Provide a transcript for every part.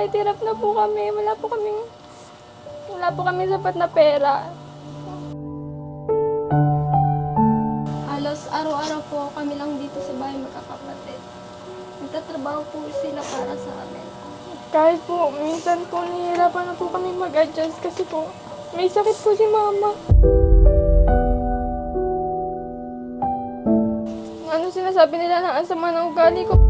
Kahit hirap na po kami, wala po kaming, wala po kami sapat na pera. Halos araw-araw po kami lang dito sa bahay magkakapatid. Nagtatrabaho po sila para sa amin. Kahit po, minsan po nahihirapan na po kami mag-adjust kasi po, may sakit po si mama. Ano sinasabi nila na ang sama ng ugali ko?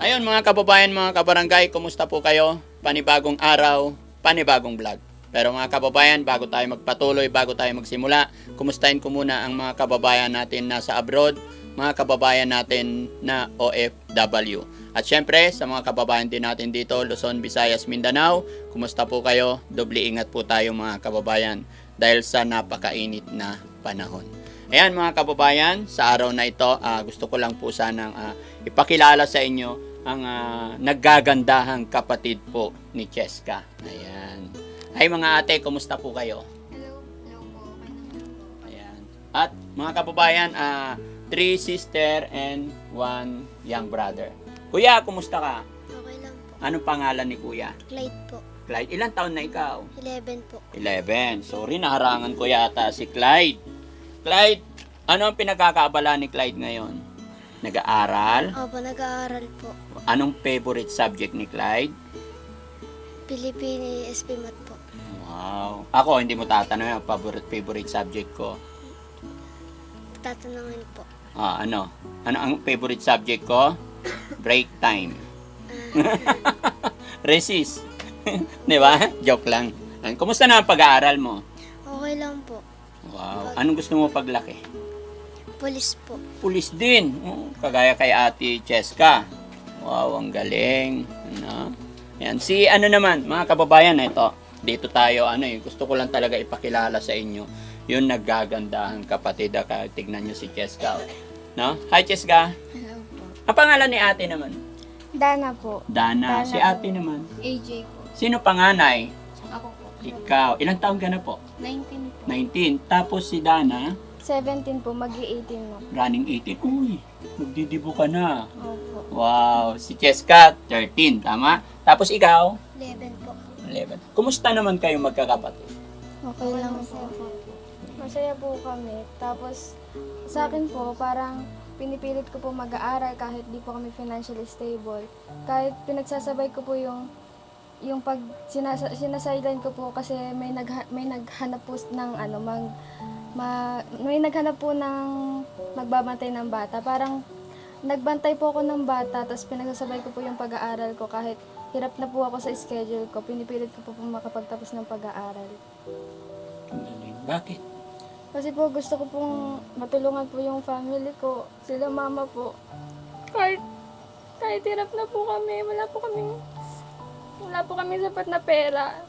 Ayun mga kababayan, mga kabarangay, kumusta po kayo? Panibagong araw, panibagong vlog. Pero mga kababayan, bago tayo magpatuloy, bago tayo magsimula, kumustahin ko muna ang mga kababayan natin nasa abroad, mga kababayan natin na OFW. At syempre, sa mga kababayan din natin dito, Luzon, Visayas, Mindanao, kumusta po kayo? Doble ingat po tayo mga kababayan dahil sa napakainit na panahon. Ayan mga kababayan, sa araw na ito, ah, gusto ko lang po sanang ah, ipakilala sa inyo ang ah, naggagandahang kapatid po ni Cheska. Ayan. Ay mga ate, kumusta po kayo? Hello, hello po. Ayan. At mga kababayan, ah, three sister and one young brother. Kuya, kumusta ka? Okay lang po. Anong pangalan ni Kuya? Clyde po. Clyde, ilang taon na ikaw? 11 po. 11. Sorry, naharangan ko yata si Clyde. Clyde, ano ang pinagkakaabala ni Clyde ngayon? Nag-aaral? Opo, nag-aaral po. Anong favorite subject ni Clyde? Pilipini SP Mat po. Wow. Ako, hindi mo tatanong ang favorite, favorite subject ko. Tatanungin po. Ah, ano? Ano ang favorite subject ko? Break time. Resist. Di ba? Joke lang. Kumusta na ang pag-aaral mo? Okay lang po. Wow. Anong gusto mo paglaki? Police po. Pulis din. Oh, kagaya kay Ate Cheska. Wow, ang galing. Ano? Yan. Si ano naman, mga kababayan, ito. Dito tayo, ano eh, gusto ko lang talaga ipakilala sa inyo yung naggagandahang kapatid. Kaya tignan nyo si Cheska. oh. No? Hi, Cheska. Hello po. Ang pangalan ni ate naman? Dana po. Dana. Dana Si po. ate naman. AJ po. Sino panganay? Ako po. Ikaw. Ilang taon ka na po? 19 po. 19. Tapos si Dana, 17 po, mag-18 na. running 18. Uy, magdidibo ka na. Opo. Wow, si Cheska, 13, tama? Tapos ikaw, 11 po. 11. Kumusta naman kayo magkakapatid? Okay lang po. Masaya po kami. Tapos, sa akin po, parang pinipilit ko po mag-aaral kahit di po kami financially stable. Kahit pinagsasabay ko po yung yung pag sinasa, sinasideline ko po kasi may nag may naghanap po ng ano mag ma, may naghanap po ng magbabantay ng bata. Parang nagbantay po ako ng bata tapos pinagsasabay ko po yung pag-aaral ko kahit hirap na po ako sa schedule ko. Pinipilit ko po po makapagtapos ng pag-aaral. Bakit? Kasi po gusto ko pong matulungan po yung family ko. Sila mama po. Kahit, kahit hirap na po kami, wala po kami, wala po kami sapat na pera.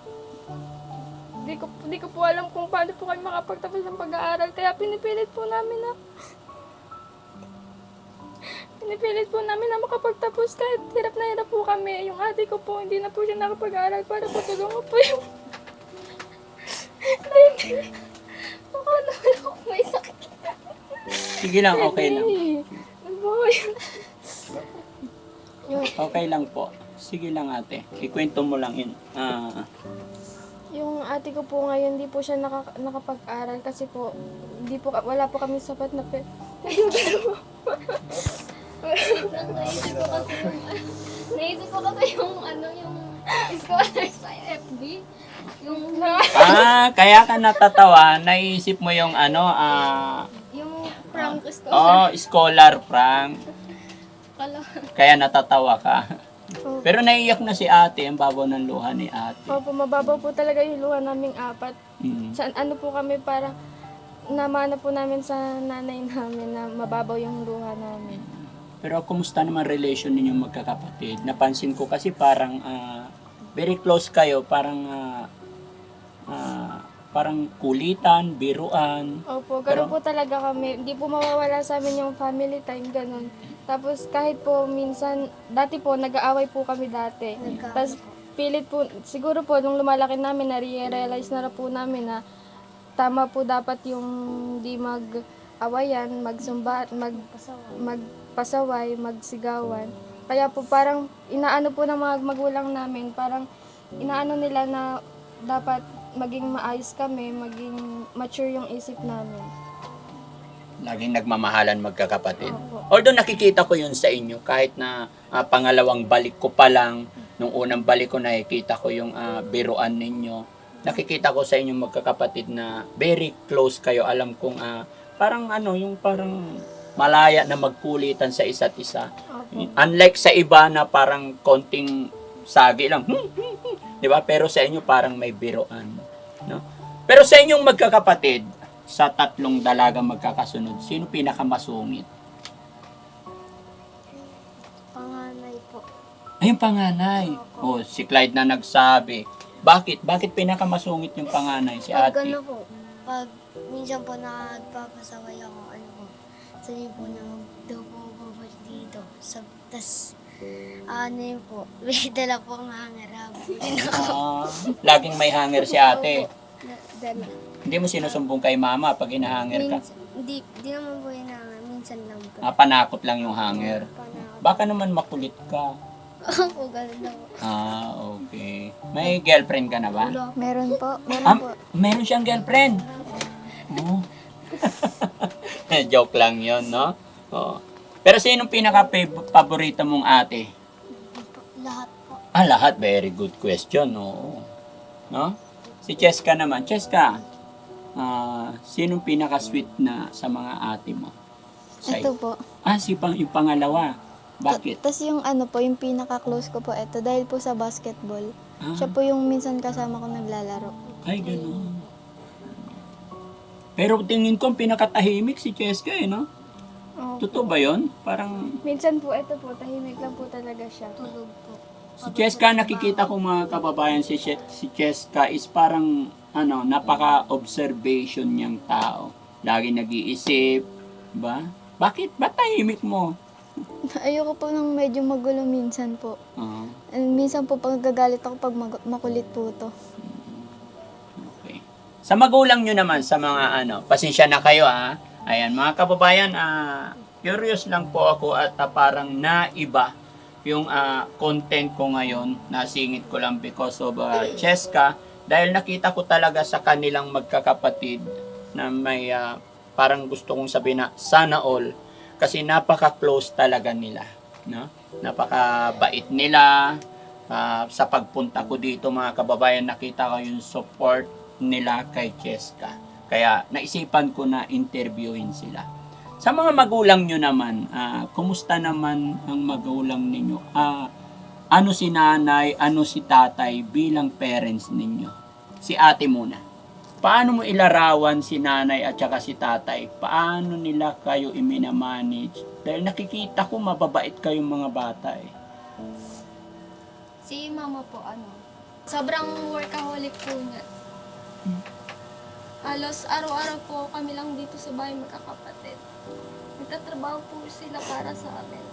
Di ko, di ko po alam kung paano po kami makapagtapos ng pag-aaral. Kaya pinipilit po namin na Pinipilit po namin na makapagtapos kahit hirap na hirap po kami. Yung ate ko po, hindi na po siya nakapag-aaral para po tulungan po yung... Baka naman ako may sakit. Sige lang, okay lang. Ano yun? Okay lang po. Sige lang ate. Ikwento mo lang yun. Ah, yung ate ko po ngayon, hindi po siya naka, nakapag-aral kasi po, hindi po, wala po kami sapat na pe. Naisip ko kasi yung, naisip ko kasi yung, ano, yung scholar sa FB. Yung, ah, kaya ka natatawa, naisip mo yung ano, ah, yung prank scholar. oh, scholar prank. Kala, Kaya natatawa ka. Opo. Pero naiyak na si ate, ang babaw ng luha ni ate. Opo, mababaw po talaga yung luha naming apat. Mm. Sa, ano po kami para namana po namin sa nanay namin na mababaw yung luha namin. Pero kumusta naman relation ninyong magkakapatid? Napansin ko kasi parang ah, very close kayo, parang ah, ah, parang kulitan, biruan. Opo, Pero- ganun po talaga kami. Hindi po mawawala sa amin yung family time, ganun. Tapos kahit po minsan, dati po nag-aaway po kami dati. Nagkaaway Tapos pilit po, siguro po nung lumalaki namin, na-realize na, na po namin na tama po dapat yung di mag-awayan, magsumba, mag, magpasaway, magsigawan. Kaya po parang inaano po ng mga magulang namin, parang inaano nila na dapat maging maayos kami, maging mature yung isip namin. Laging nagmamahalan magkakapatid. Although nakikita ko yun sa inyo, kahit na ah, pangalawang balik ko pa lang, nung unang balik ko nakikita ko yung ah, biruan ninyo. Nakikita ko sa inyong magkakapatid na very close kayo. Alam kong ah, parang ano, yung parang malaya na magkulitan sa isa't isa. Unlike sa iba na parang konting sagi lang. Hmm, hmm, hmm. 'Di ba? Pero sa inyo parang may biruan, no? Pero sa inyong magkakapatid, sa tatlong dalagang magkakasunod, sino pinakamasungit? Panganay po. Ay, yung panganay. Oh, si Clyde na nagsabi. Bakit? Bakit pinakamasungit yung panganay? Si Pag ate. ano po, pag minsan po nagpapasaway ako, ano po, sabi po na daw po babalik dito. Sab tas, ano yun po, may dala po ang hangarab. Ah, laging may hanger si ate. Dala. Hindi mo sinusumbong kay mama pag inahanger ka. Minsan, di, di naman po na, minsan lang po. Ah, panakot lang yung hanger. Panakot. Baka naman makulit ka. Opo, ganun po. Ah, okay. May girlfriend ka na ba? Meron po, meron Ah, po. meron siyang girlfriend. Oh. Joke lang yon, no? Oh. Pero sinong pinaka-paborito mong ate? Lahat po. Ah, lahat. Very good question, no? No? Si Cheska naman. Cheska, ah, sinong pinaka-sweet na sa mga ate mo? Sa Ito po. Ah, si pang, yung pangalawa. Bakit? Tapos yung ano po, yung pinaka-close ko po, ito, dahil po sa basketball. Ah, Siya po yung minsan kasama ko naglalaro. ay, ganun. Pero tingin ko ang pinakatahimik si Cheska eh, no? Opo. Totoo ba yon? Parang Minsan po, ito po, tahimik lang po talaga siya. Tulog po. Si Cheska nakikita ko mga kababayan si Che- si Cheska is parang ano, napaka-observation niyang tao. Lagi nag-iisip, ba? Bakit? Ba't tahimik mo? Ayoko po nang medyo magulo minsan po. Ah, And minsan po pag gagalit ako pag mag- makulit po to. okay. Sa magulang nyo naman, sa mga ano, pasensya na kayo ha. Ayan, mga kababayan, ah, curious lang po ako at ah, parang naiba yung ah, content ko ngayon. Nasingit ko lang because of ah, Cheska. Dahil nakita ko talaga sa kanilang magkakapatid na may ah, parang gusto kong sabihin na sana all. Kasi napaka-close talaga nila. No? Napaka-bait nila. Ah, sa pagpunta ko dito mga kababayan, nakita ko yung support nila kay Cheska. Kaya naisipan ko na interviewin sila. Sa mga magulang nyo naman, ah, kumusta naman ang magulang ninyo? Ah, ano si nanay, ano si tatay bilang parents ninyo? Si ate muna. Paano mo ilarawan si nanay at saka si tatay? Paano nila kayo iminamanage? Dahil nakikita ko mababait kayong mga bata eh. Si mama po, ano, sobrang workaholic po niya. Halos araw-araw po kami lang dito sa bahay magkakapatid. Nagtatrabaho po sila para sa amin.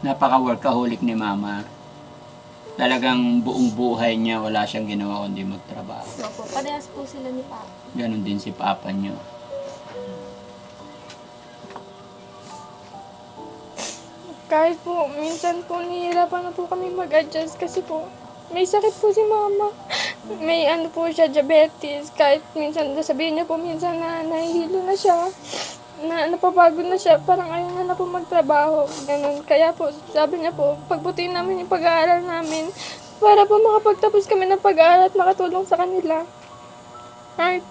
Napaka-workaholic ni mama. Talagang buong buhay niya wala siyang ginawa kundi magtrabaho. So po, parehas po sila ni Papa. Ganon din si papa niyo. Kahit po, minsan po nahihirapan na po kami mag-adjust kasi po, may sakit po si mama. May ano po siya, diabetes. Kahit minsan, sabihin niya po minsan na nahihilo na siya. Na napapagod na siya, parang ayaw na na po magtrabaho. Ganun. Kaya po, sabi niya po, pagbutin namin yung pag-aaral namin para po makapagtapos kami ng pag-aaral at makatulong sa kanila. Kahit,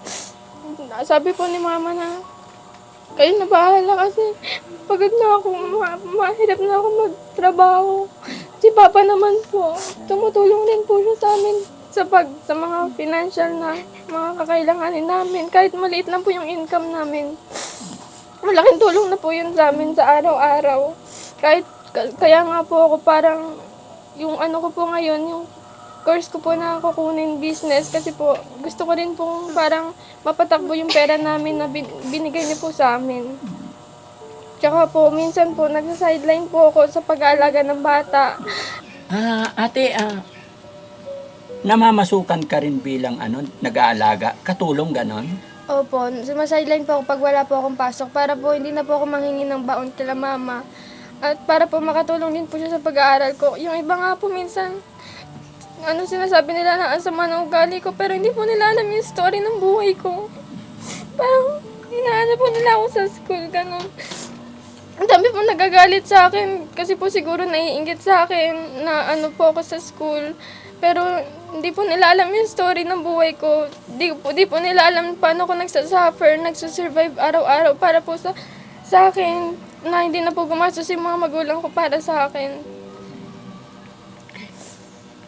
sabi po ni mama na, kayo na bahala kasi pagod na ako, ma- mahirap na ako magtrabaho. Si Papa naman po, tumutulong din po siya sa amin sa pag sa mga financial na mga kakailanganin namin. Kahit maliit lang po yung income namin. Malaking tulong na po yun sa amin sa araw-araw. Kahit ka- kaya nga po ako parang yung ano ko po ngayon, yung course ko po na kukunin business kasi po gusto ko rin pong parang mapatakbo yung pera namin na bin- binigay niyo po sa amin. Tsaka po, minsan po, nagsa-sideline po ako sa pag-aalaga ng bata. Ah, ate, ah, namamasukan ka rin bilang ano, nag-aalaga, katulong ganon? Opo, sumasideline po ako pag wala po akong pasok para po hindi na po ako manghingi ng baon kila mama. At para po makatulong din po siya sa pag-aaral ko. Yung iba nga po minsan, ano sinasabi nila na ang sama ng ugali ko pero hindi po nila alam yung story ng buhay ko. Parang inaano po nila ako sa school, ganun. Ang dami po nagagalit sa akin kasi po siguro naiingit sa akin na ano po ako sa school. Pero hindi po nila alam yung story ng buhay ko. Di po, di po nila alam paano ko nagsasuffer, nagsusurvive araw-araw para po sa, sa akin na hindi na po gumastos yung mga magulang ko para sa akin.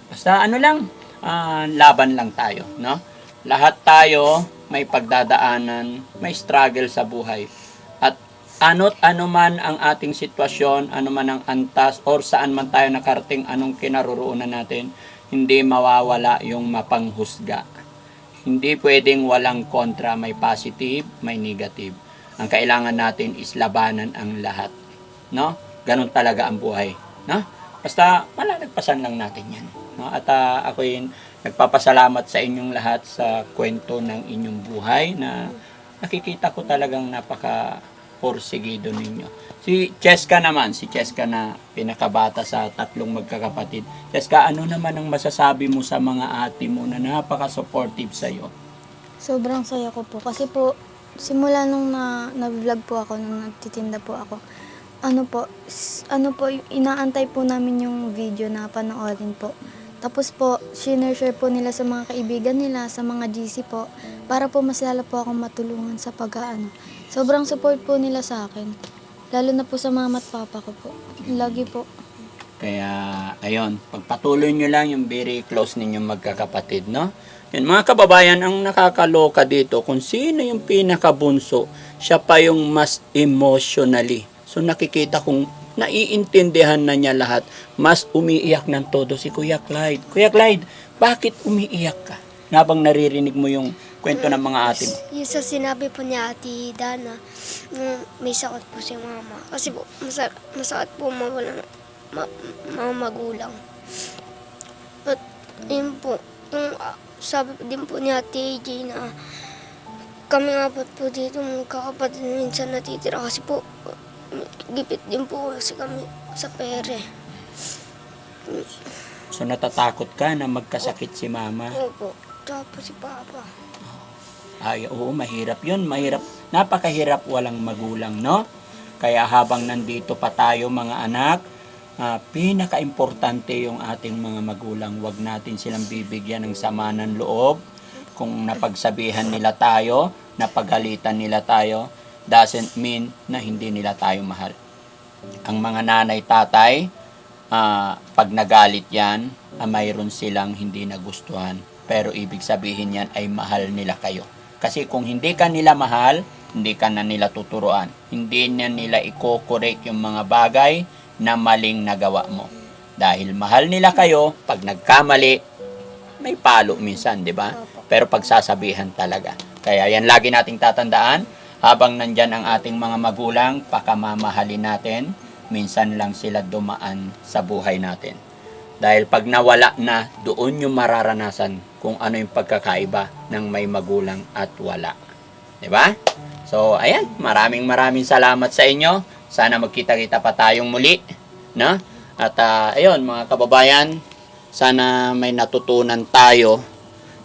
Basta ano lang, ah, laban lang tayo, no? Lahat tayo may pagdadaanan, may struggle sa buhay. Ano't ano man ang ating sitwasyon, ano man ang antas, or saan man tayo nakarating, anong kinaroroonan natin, hindi mawawala yung mapanghusga. Hindi pwedeng walang kontra, may positive, may negative. Ang kailangan natin is labanan ang lahat. No? Ganon talaga ang buhay. No? Basta malalagpasan lang natin yan. No? At ah, ako yun, nagpapasalamat sa inyong lahat sa kwento ng inyong buhay na nakikita ko talagang napaka porsigido ninyo. Si Cheska naman, si Cheska na pinakabata sa tatlong magkakapatid. Cheska, ano naman ang masasabi mo sa mga ate mo na napaka-supportive sa'yo? Sobrang saya ko po. Kasi po, simula nung na, na-vlog po ako, nung nagtitinda po ako, ano po, ano po, inaantay po namin yung video na panoorin po. Tapos po, share po nila sa mga kaibigan nila, sa mga GC po, para po mas lalo po akong matulungan sa pag-ano. Sobrang support po nila sa akin. Lalo na po sa mama at papa ko po. Lagi po. Kaya, ayun, pagpatuloy nyo lang yung very close ninyong magkakapatid, no? Yun, mga kababayan, ang nakakaloka dito, kung sino yung pinakabunso, siya pa yung mas emotionally. So, nakikita kong naiintindihan na niya lahat. Mas umiiyak ng todo si Kuya Clyde. Kuya Clyde, bakit umiiyak ka? Nabang naririnig mo yung kwento ng mga ate mo. Yung sa sinabi po ni Ate Dana, nung may sakit po si mama. Kasi po, masa, masakit po mawala ma, mga magulang. At yun po, yung ah, sabi din po ni Ate AJ na kami nga po, po dito magkakapatid minsan natitira kasi po gipit din po kasi kami sa pere. So, natatakot ka na magkasakit si mama. Opo, po si Papa. Ay, oo, mahirap yun. Mahirap. Napakahirap walang magulang, no? Kaya habang nandito pa tayo mga anak, ah, pinaka-importante yung ating mga magulang. Huwag natin silang bibigyan ng sama ng loob. Kung napagsabihan nila tayo, napagalitan nila tayo, doesn't mean na hindi nila tayo mahal. Ang mga nanay, tatay, ah, pag nagalit yan, ah, mayroon silang hindi nagustuhan. Pero ibig sabihin yan ay mahal nila kayo. Kasi kung hindi ka nila mahal, hindi ka na nila tuturuan. Hindi na nila i-correct yung mga bagay na maling nagawa mo. Dahil mahal nila kayo, pag nagkamali, may palo minsan, di ba? Pero pagsasabihan talaga. Kaya yan lagi nating tatandaan, habang nandyan ang ating mga magulang, pakamamahalin natin, minsan lang sila dumaan sa buhay natin. Dahil pag nawala na, doon yung mararanasan kung ano yung pagkakaiba ng may magulang at wala. ba? So, ayan, maraming maraming salamat sa inyo. Sana magkita-kita pa tayong muli, no? At ah, ayun, mga kababayan, sana may natutunan tayo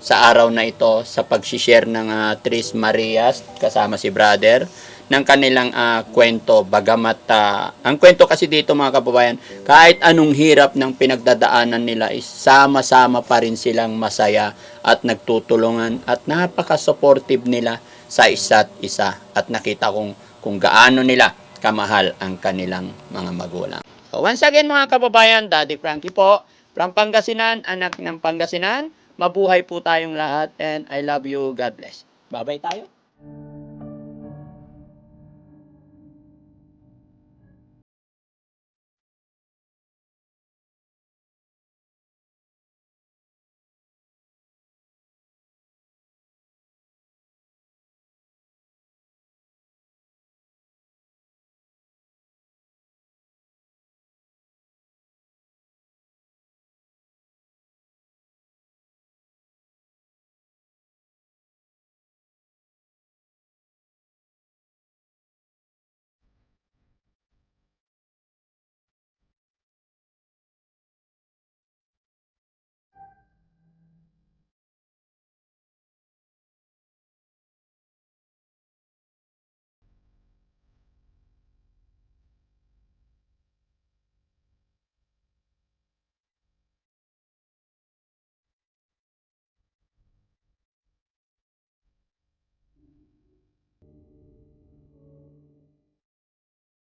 sa araw na ito sa pag-share ng ah, Tris Marias kasama si brother ng kanilang ah, kwento bagamat ah, ang kwento kasi dito mga kababayan kahit anong hirap ng pinagdadaanan nila is sama-sama pa rin silang masaya at nagtutulungan at napaka-supportive nila sa isa't isa at nakita kong kung gaano nila kamahal ang kanilang mga magulang. So once again mga kababayan, Daddy Frankie po from Pangasinan, anak ng Pangasinan, Mabuhay po tayong lahat and I love you. God bless. Babay tayo.